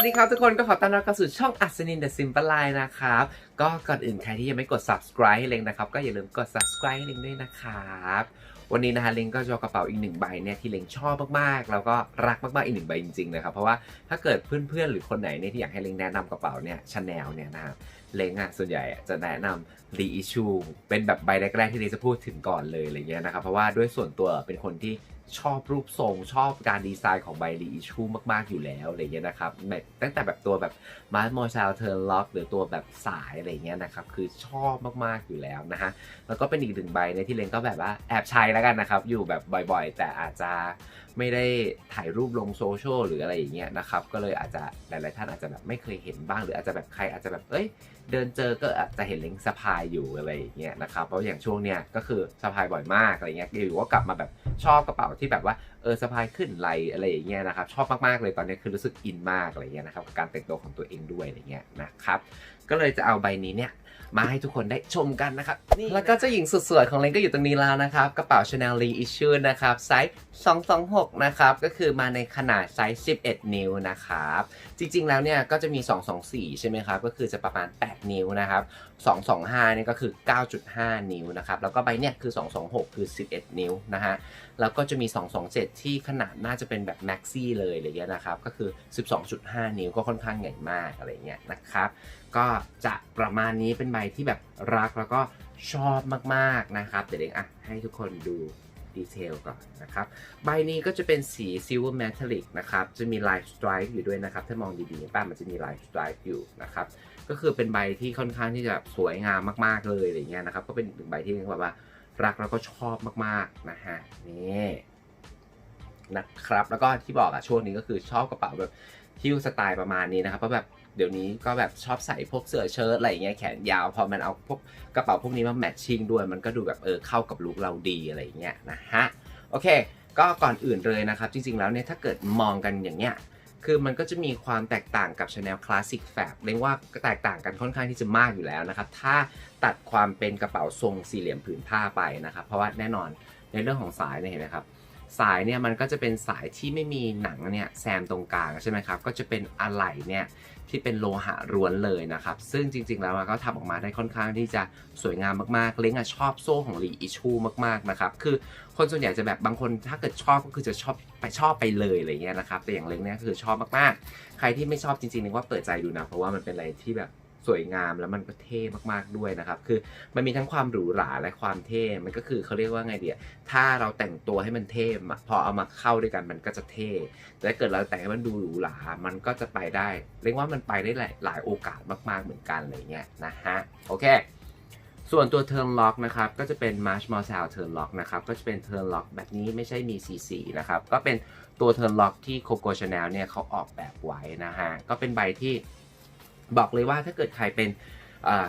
ัสดีครับทุกคนก็ขอต้อนรับเข้าสู่ช่องอัศนิน The Simple Line นะครับ ก็ก่อนอื่นใครที่ยังไม่กด subscribe ให้เล็งนะครับ ก็อย่าลืมกด subscribe ให้เล็งด้วยนะครับ วันนี้นะฮะเล็งก็จะกระเป๋าอีกหนึ่งใบเนี่ยที่เล็งชอบมากๆ แล้วก็รักมากๆอีกหนึ่งใบจริงๆนะครับ เพราะว่าถ้าเกิดเพื่อนๆ หรือคนไหนเนี่ยที่อยากให้เล็งแนะนำกระเป๋าเนี่ยชาแนลเนี่ยนะครับเล็งอะส่วนใหญ่จะแนะนำ reissue เป็นแบบใบแรกๆที่เลงจะพูดถึงก่อนเลยอะไรเงี้ยนะครับเพราะว่าด้วยส่วนตัวเป็นคนที่ ชอบรูปทรงชอบการดีไซน์ของใบ reissue มาก ๆ อยู่แล้วอะไรเงี้ยนะครับแบบตั้งแต่แบบตัวแบบมาร์มอชาลเทอร์ล็อกหรือตัวแบบสายอะไรเงี้ยนะครับคือชอบมาก ๆ อยู่แล้วนะฮะแล้วก็เป็นอีกหนึ่งใบในที่เลนก็แบบว่าแอบใช้แล้วกันนะครับอยู่แบบบ่อยๆ แต่อาจจะไม่ได้ถ่ายรูปลงโซเชียลหรืออะไรอย่างเงี้ยนะครับก็เลยอาจจะหลายๆท่านอาจจะแบบไม่เคยเห็นบ้างหรืออาจจะแบบใครอาจจะแบบเอ้ยเดินเจอก็อาจจะเห็นเล้งสะพายอยู่อะไรอย่างเงี้ยนะครับเพราะอย่างช่วงเนี้ยก็คือสะพายบ่อยมากอะไรเงี้ยอยู่ก็กลับมาแบบชอบกระเป๋าที่แบบว่าเออสะพายขึ้นไหลอะไรอย่างเงี้ยนะครับชอบมากๆเลยตอนนี้คือรู้สึกอินมากอะไรเงี้ยนะครับกับการแต่งตัวของตัวเองด้วยอะไรเงี้ยนะครับก็เลยจะเอาใบนี้เนี่ยมาให้ทุกคนได้ชมกันนะครับนี่แล้วก็เจ้าหญิงสุดสวยของเลนก็อยู่ตรงนี้แล้วนะครับ กระเป๋า Chanel Reissue นะครับ ไซส์ 226 นะครับ ก็คือมาในขนาดไซส์ 11 นิ้วนะครับ จริงๆ แล้วเนี่ยก็จะมี 224 ใช่ไหมครับ ก็คือจะประมาณ 8 นิ้วนะครับ 225เนี่ยก็คือ 9.5 นิ้วนะครับ แล้วก็ใบเนี่ยคือ 226 คือ 11 นิ้วนะฮะ แล้วก็จะมี 227ที่ขนาดน่าจะเป็นแบบแม็กซี่เลยอะไรเงี้ยนะครับ ก็คือ 12.5 นิ้วก็ค่อนข้างใหญ่มากอะไรเงี้ยนะครับ ก็จะประมาณนี้เป็นใบที่แบบรักแล้วก็ชอบมากๆนะครับ เดี๋ยวเองอะให้ทุกคนดูดีเทลก่อนนะครับ ใบนี้ก็จะเป็นสี Silver Metallic นะครับ จะมีลายสไตร e อยู่ด้วยนะครับ ถ้ามองดีๆป้ามันจะมีลายสไตร e อยู่นะครับ ก็คือเป็นใบที่ค่อนข้างที่จะสวยงามมากๆเลยอะไรเงี้ยนะครับ ก็เป็นหนึ่งใบที่เรียกว่ารักแล้วก็ชอบมากๆนะฮะนี่ นะครับ แล้วก็ที่บอกอะช่วงนี้ก็คือชอบกระเป๋าแบบฮิ้วสไตล์ประมาณนี้นะครับเพราะแบบเดี๋ยวนี้ก็แบบชอบใส่พวกเสื้อเชิ้ตอะไรอย่างเงี้ยแขนยาว พอมันเอาพวกกระเป๋าพวกนี้มาแมทชิ่งด้วย มันก็ดูแบบเออเข้ากับลุคเราดีอะไรอย่างเงี้ยนะฮะโอเค ก็ก่อนอื่นเลยนะครับ จริงๆแล้วเนี่ยถ้าเกิดมองกันอย่างเงี้ยคือมันก็จะมีความแตกต่างกับ Chanel Classic Fab เรียกว่าแตกต่างกันค่อนข้างที่จะมากอยู่แล้วนะครับ ถ้าตัดความเป็นกระเป๋าทรงสี่เหลี่ยมผืนผ้าไปนะครับ เพราะว่าแน่นอนในเรื่องของสายเนี่ยเห็นไหมครับ สายเนี่ยมันก็จะเป็นสายที่ไม่มีหนังเนี่ยแซมตรงกลางใช่ไหมครับ ก็จะเป็นอะไหล่เนี่ยที่เป็นโลหะล้วนเลยนะครับ ซึ่งจริงๆแล้วมันก็ทำออกมาได้ค่อนข้างที่จะสวยงามมากๆ เล้งอะชอบโซ่ของรีอิชูมากๆนะครับ คือคนส่วนใหญ่จะแบบบางคนถ้าเกิดชอบก็คือจะชอบไปชอบไปเลยอะไรเงี้ยนะครับ แต่อย่างเล้งเนี่ยคือชอบมากๆ ใครที่ไม่ชอบจริงๆเล้งว่าเปิดใจดูนะ เพราะว่ามันเป็นอะไรที่แบบ สวยงามแล้วมันก็เท่มากๆด้วยนะครับ คือมันมีทั้งความหรูหราและความเท่ มันก็คือเขาเรียกว่าไงเดียถ้าเราแต่งตัวให้มันเท่พอเอามาเข้าด้วยกันมันก็จะเท่แต่ถ้าเกิดเราแต่งให้มันดูหรูหรา มันก็จะไปได้ เรียกว่ามันไปได้หลายหลายโอกาสมากๆเหมือนกันอะไรเงี้ยนะฮะ โอเค ส่วนตัว Turn Lock นะครับ ก็จะเป็น Marsh m a r s a l Turn Lock นะครับ ก็จะเป็น Turn Lock แบบนี้ไม่ใช่มี CC นะครับ ก็เป็นตัว Turn Lock ที่ Coco Chanel เนี่ยเขาออกแบบไว้นะฮะ ก็เป็นใบที่ บอกเลยว่าถ้าเกิดใครเป็น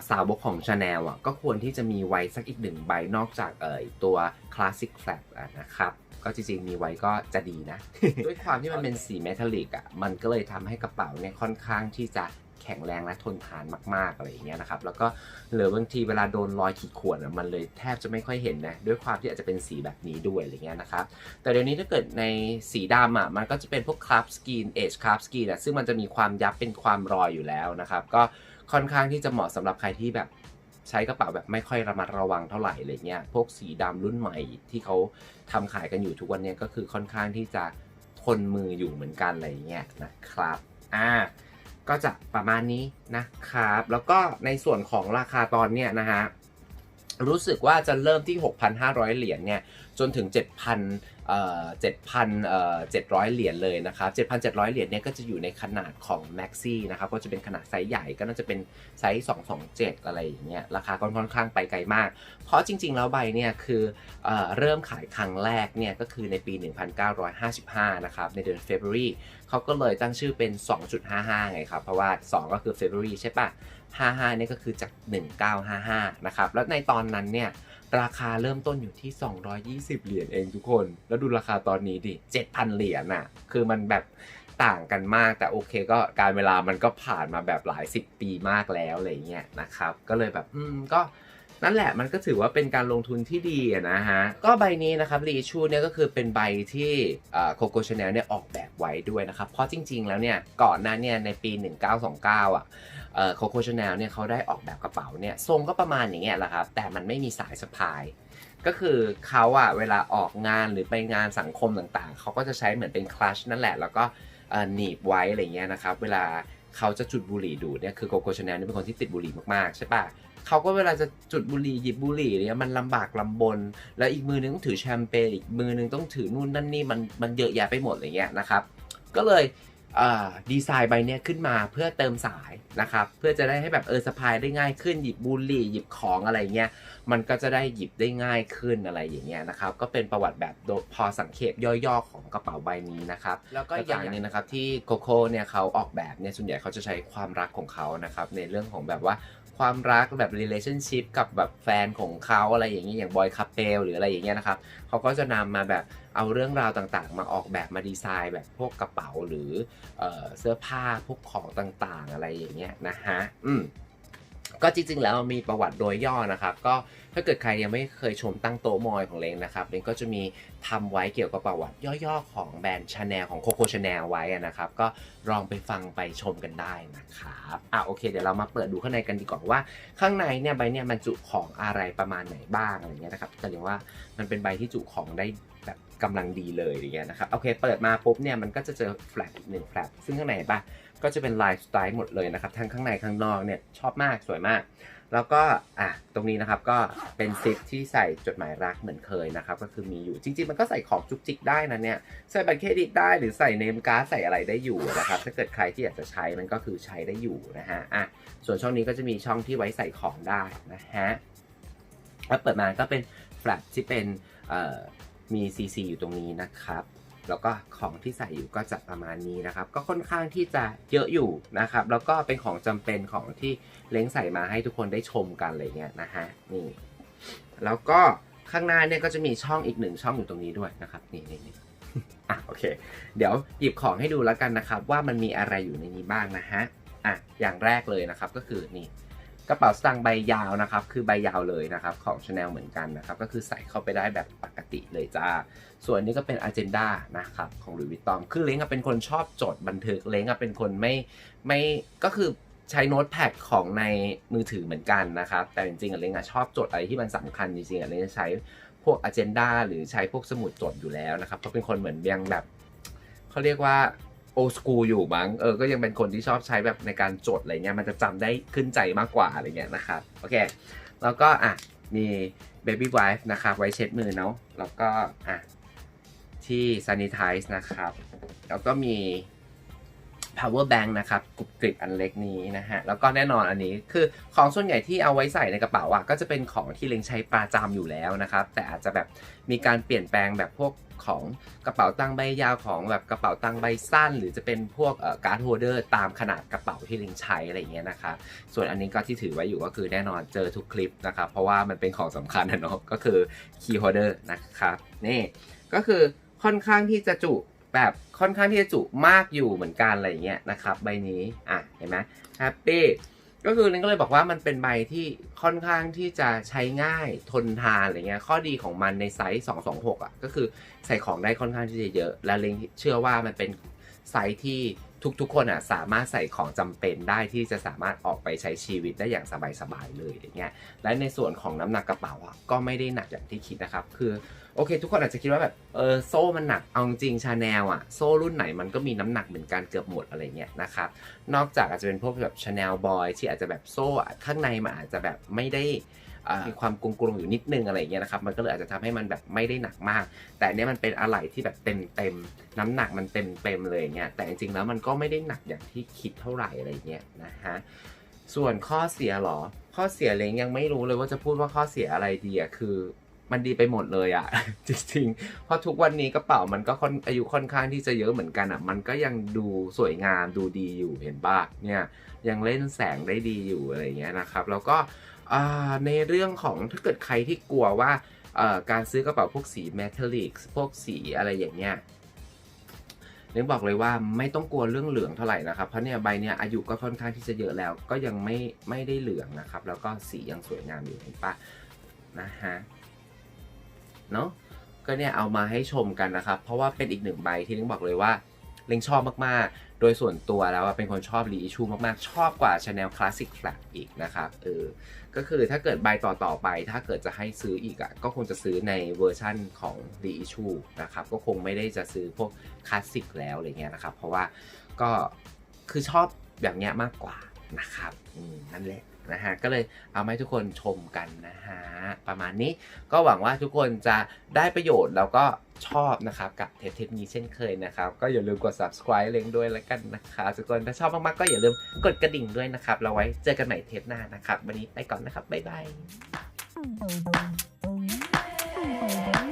สาวบกของ Chanel อะก็ควรที่จะมีไว้สักอีกหนึ่งใบนอกจากเอ่ยตัว Classic Flap อะนะครับก็จริงๆ มีไว้ก็จะดีนะ ด้วยความที่มันเป็นสีเมทัลลิกอะมันก็เลยทำให้กระเป๋าเนี่ยค่อนข้างที่จะ แข็งแรงและทนทานมากๆอะไรอย่างเงี้ยนะครับแล้วก็หรือบางทีเวลาโดนรอยขีดข่วนอะมันเลยแทบจะไม่ค่อยเห็นนะด้วยความที่อาจจะเป็นสีแบบนี้ด้วยอะไรเงี้ยนะครับแต่เดี๋ยวนี้ถ้าเกิดในสีดำอะมันก็จะเป็นพวกคราฟสกีนเอชคราฟสกีนอะซึ่งมันจะมีความยับเป็นความรอยอยู่แล้วนะครับก็ค่อนข้างที่จะเหมาะสำหรับใครที่แบบใช้กระเป๋าแบบไม่ค่อยระมัดระวังเท่าไหร่อะไรเงี้ย พวกสีดำรุ่นใหม่ที่เขาทำขายกันอยู่ทุกวันนี้ก็คือค่อนข้างที่จะทนมืออยู่เหมือนกันอะไรเงี้ยนะครับ อ่า ก็จะประมาณนี้นะครับ แล้วก็ในส่วนของราคาตอนเนี้ยนะฮะ รู้สึกว่าจะเริ่มที่ 6,500 เหรียญเนี่ยจนถึง 7,000เอ่อ7,000เอ่อ700 เหรียญเลยนะครับ7,700 เหรียญเนี่ยก็จะอยู่ในขนาดของ Maxi นะครับก็จะเป็นขนาดไซส์ใหญ่ก็น่าจะเป็นไซส์ 227 อะไรอย่างเงี้ยราคาก็ค่อนข้างไปไกลมาก เพราะจริง ๆ แล้วใบเนี่ยคือเอ่อเริ่มขายครั้งแรกเนี่ยก็คือในปี 1955 นะครับในเดือน February เขาก็เลยตั้งชื่อเป็น 2.55 ไงครับ เพราะว่า 2 ก็คือ February ใช่ปะ 55เนี่ยก็คือจาก 1955นะครับแล้วในตอนนั้นเนี่ยราคาเริ่มต้นอยู่ที่ 220 เหรียญเองทุกคน แล้วดูราคาตอนนี้ดิ 7,000 เหรียญน่ะ คือมันแบบต่างกันมาก แต่โอเคก็การเวลามันก็ผ่านมาแบบหลายสิบปีมากแล้วอะไรเงี้ยนะครับ ก็เลยแบบ อืม ก็ นั่นแหละมันก็ถือว่าเป็นการลงทุนที่ดีนะฮะ ก็ใบนี้นะครับรีชูเนี่ยก็คือเป็นใบที่โคโคชาแนลเนี่ยออกแบบไว้ด้วยนะครับ เพราะจริง ๆ แล้วเนี่ยก่อนหน้าเนี่ยในปี 1929 อะโคโคชาแนลเนี่ยเขาได้ออกแบบกระเป๋าเนี่ยทรงก็ประมาณอย่างเงี้ยแหละครับ แต่มันไม่มีสายสะพาย ก็คือเขาอะเวลาออกงานหรือไปงานสังคมต่างๆ เขาก็จะใช้เหมือนเป็นคลัชนั่นแหละ แล้วก็หนีบไว้อะไรเงี้ยนะครับ เวลาเขาจะจุดบุหรี่ดูดเนี่ยคือโกโกชาแนลนี่เป็นคนที่ติดบุหรี่มากๆใช่ปะ เขาก็เวลาจะจุดบุหรี่หยิบบุหรี่เนี่ยมันลำบากลำบน แล้วอีกมือนึงต้องถือแชมเปญอีกมือนึงต้องถือนู่นนั่นนี่มันมันเยอะแยะไปหมดอะไรเงี้ยนะครับ ก็เลยดีไซน์ใบเนี้ยขึ้นมาเพื่อเติมสายนะครับ เพื่อจะได้ให้แบบเออสะพายได้ง่ายขึ้นหยิบบุหรี่หยิบของอะไรเงี้ยมันก็จะได้หยิบได้ง่ายขึ้นอะไรอย่างเงี้ยนะครับก็เป็นประวัติแบบโดพอสังเขปย่อๆของกระเป๋าใบนี้นะครับแล้วก็อย่างหนึงนะครับที่โกโก้เนี่ยเขาออกแบบเนี่ยส่วนใหญ่เขาจะใช้ความรักของเขานะครับในเรื่องของแบบว่า ความรักแบบ relationship กับแบบแฟนของเขาอะไรอย่างเงี้ยอย่างบอยคัพเปลหรืออะไรอย่างเงี้ยนะครับเขาก็จะนำมาแบบเอาเรื่องราวต่างๆ มาออกแบบมาดีไซน์แบบพวกกระเป๋าหรือเออเสื้อผ้าพวกของต่างๆ อะไรอย่างเงี้ยนะฮะอืม ก็จริงๆ แล้วมีประวัติโดยย่อนะครับ ก็ถ้าเกิดใครยังไม่เคยชมตั้งโต๊ะมอยของเลงนะครับเลงก็จะมีทำไว้เกี่ยวกับประวัติย่อๆ ของแบรนด์ชาแนลของโคโค่ชาแนลไว้นะครับ ก็ลองไปฟังไปชมกันได้นะครับอะโอเค เดี๋ยวเรามาเปิดดูข้างในกันดีกว่าว่า ข้างในเนี่ยใบเนี่ยมันจุของอะไรประมาณไหนบ้างอะไรเงี้ยนะครับก็เรียกว่ามันเป็นใบที่จุของได้แบบกำลังดีเลยอย่างเงี้ยนะครับโอเค เปิดมาปุ๊บเนี่ยมันก็จะเจอแฟลตหนึ่งแฟลตซึ่งข้างในเห็นปะ ก็จะเป็นลายสไตล์หมดเลยนะครับทั้งข้างในข้างนอกเนี่ยชอบมากสวยมาก แล้วก็อะตรงนี้นะครับก็เป็นซิปที่ใส่จดหมายรักเหมือนเคยนะครับก็คือมีอยู่จริงๆ มันก็ใส่ของจุกจิกได้นะเนี่ยใส่บัตรเครดิตได้หรือใส่เนมการ์ดใส่อะไรได้อยู่นะครับถ้าเกิดใครที่อยากจะใช้มันก็คือใช้ได้อยู่นะฮะอะส่วนช่องนี้ก็จะมีช่องที่ไว้ใส่ของได้นะฮะแล้วเปิดมาก็เป็นแฟลชที่เป็นเอ่อมี CC อยู่ตรงนี้นะครับ แล้วก็ของที่ใส่อยู่ก็จะประมาณนี้นะครับ ก็ค่อนข้างที่จะเยอะอยู่นะครับ แล้วก็เป็นของจำเป็นของที่เล้งใส่มาให้ทุกคนได้ชมกันอะไรเงี้ยนะฮะนี่แล้วก็ข้างหน้าเนี่ยก็จะมีช่องอีกหนึ่งช่องอยู่ตรงนี้ด้วยนะครับนี่นี่นี่อะโอเค เดี๋ยวหยิบของให้ดูแล้วกันนะครับ ว่ามันมีอะไรอยู่ในนี้บ้างนะฮะอะอย่างแรกเลยนะครับก็คือนี่ กระเป๋าสตางค์ใบยาวนะครับ คือใบยาวเลยนะครับ ของ Chanel เหมือนกันนะครับ ก็คือใส่เข้าไปได้แบบปกติเลยจ้า ส่วนนี้ก็เป็น Agenda นะครับ ของ Louis Vuitton คือเล้งเป็นคนชอบจดบันทึกเล้งเป็นคนไม่ไม่ก็คือใช้โน้ตแพดของในมือถือเหมือนกันนะครับ แต่จริงๆอะเล้งอะชอบจดอะไรที่มันสำคัญจริงๆอะเล้งจะใช้พวก Agenda หรือใช้พวกสมุดจดอยู่แล้วนะครับเพราะเป็นคนเหมือนยังแบบเขาเรียกว่า โอสกูอยู่มั้งเออก็ยังเป็นคนที่ชอบใช้แบบในการจดอะไรเงี้ยมันจะจำได้ขึ้นใจมากกว่าอะไรเงี้ยนะครับโอเค แล้วก็อะมี baby wipe นะครับไว้เช็ดมือเนาะแล้วก็อะที่ sanitize นะครับ แล้วก็มี power bank นะครับกรุบกริบอันเล็กนี้นะฮะ แล้วก็แน่นอนอันนี้คือของส่วนใหญ่ที่เอาไว้ใส่ในกระเป๋าอะก็จะเป็นของที่เล็งใช้ประจำอยู่แล้วนะครับ แต่อาจจะแบบมีการเปลี่ยนแปลงแบบพวกของกระเป๋าตังใบยาวของแบบกระเป๋าตังใบสั้น หรือจะเป็นพวกการ์ดโฮเดอร์ตามขนาดกระเป๋าที่เล็งใช้อะไรเงี้ยนะครับส่วนอันนี้ก็ที่ถือไว้อยู่ก็คือแน่นอนเจอทุกคลิปนะครับ เพราะว่ามันเป็นของสำคัญนะเนาะก็คือคีย์โฮเดอร์นะครับนี่ก็คือค่อนข้างที่จะจุ แบบค่อนข้างที่จะจุมากอยู่เหมือนกันอะไรอย่างเงี้ยนะครับใบนี้อะเห็นไหมแฮปปี้ก็คือลิงก็เลยบอกว่ามันเป็นใบที่ค่อนข้างที่จะใช้ง่ายทนทานอะไรเงี้ยข้อดีของมันในไซส์ 226 อะก็คือใส่ของได้ค่อนข้างที่จะเยอะ และลิงเชื่อว่ามันเป็นไซส์ที่ทุกๆ คนอะสามารถใส่ของจำเป็นได้ที่จะสามารถออกไปใช้ชีวิตได้อย่างสบายๆเลยอย่างเงี้ยและในส่วนของน้ำหนักกระเป๋าอะก็ไม่ได้หนักอย่างที่คิดนะครับ คือ โอเค ทุกคนอาจจะคิดว่าแบบเออโซ่มันหนักเอาจริงชาแนลอะโซ่รุ่นไหนมันก็มีน้ำหนักเหมือนกันเกือบหมดอะไรเงี้ยนะครับนอกจากอาจจะเป็นพวกแบบชาแนลบอยที่อาจจะแบบโซ่ข้างในมันอาจจะแบบไม่ได้มีความกลวงๆอยู่นิดนึงอะไรเงี้ยนะครับมันก็เลยอาจจะทำให้มันแบบไม่ได้หนักมาก แต่เนี้ยมันเป็นอะไหล่ที่แบบเต็มเต็มน้ำหนักมันเต็มเต็มเลยเงี้ยแต่จริงๆแล้วมันก็ไม่ได้หนักอย่างที่คิดเท่าไหร่อะไรเงี้ยนะฮะส่วนข้อเสียหรอ ข้อเสียเล้งยังไม่รู้เลยว่าจะพูดว่าข้อเสียอะไรดีอะคือ มันดีไปหมดเลยอะจริงๆ เพราะทุกวันนี้กระเป๋ามันก็ค่อนอายุค่อนข้างที่จะเยอะเหมือนกันอะมันก็ยังดูสวยงามดูดีอยู่เห็นปะเนี่ยยังเล่นแสงได้ดีอยู่อะไรเงี้ยนะครับ แล้วก็ในเรื่องของถ้าเกิดใครที่กลัวว่าการซื้อกระเป๋าพวกสีเมทัลลิกพวกสีอะไรอย่างเงี้ยเล้งบอกเลยว่าไม่ต้องกลัวเรื่องเหลืองเท่าไหร่นะครับ เพราะเนี่ยใบเนี่ยอายุก็ค่อนข้างที่จะเยอะแล้ว ก็ยังไม่ไม่ได้เหลืองนะครับ แล้วก็สียังสวยงามอยู่เห็นปะนะฮะ เนาะก็เนี่ยเอามาให้ชมกันนะครับ เพราะว่าเป็นอีกหนึ่งใบที่เล้งบอกเลยว่าเล้งชอบมากๆ โดยส่วนตัวแล้วเป็นคนชอบรีอิชูมากๆ ชอบกว่า Chanel Classic Flat อีกนะครับเออก็คือถ้าเกิดใบต่อต่อๆไป ถ้าเกิดจะให้ซื้ออีกอะก็คงจะซื้อในเวอร์ชั่นของ reissue นะครับก็คงไม่ได้จะซื้อพวกคลาสสิกแล้วอะไรเงี้ยนะครับ เพราะว่าก็คือชอบแบบเนี้ยมากกว่านะครับอืมนั่นแหละ นะฮะก็เลยเอาให้ทุกคนชมกันนะฮะประมาณนี้ก็หวังว่าทุกคนจะได้ประโยชน์แล้วก็ชอบนะครับกับเทปเทปนี้เช่นเคยนะครับ ก็อย่าลืมกด subscribe เล้งด้วยแล้วกันนะครับทุกคนถ้าชอบมากๆก็อย่าลืมกดกระดิ่งด้วยนะครับ เราไว้เจอกันใหม่เทปหน้านะครับ วันนี้ไปก่อนนะครับบ๊ายบาย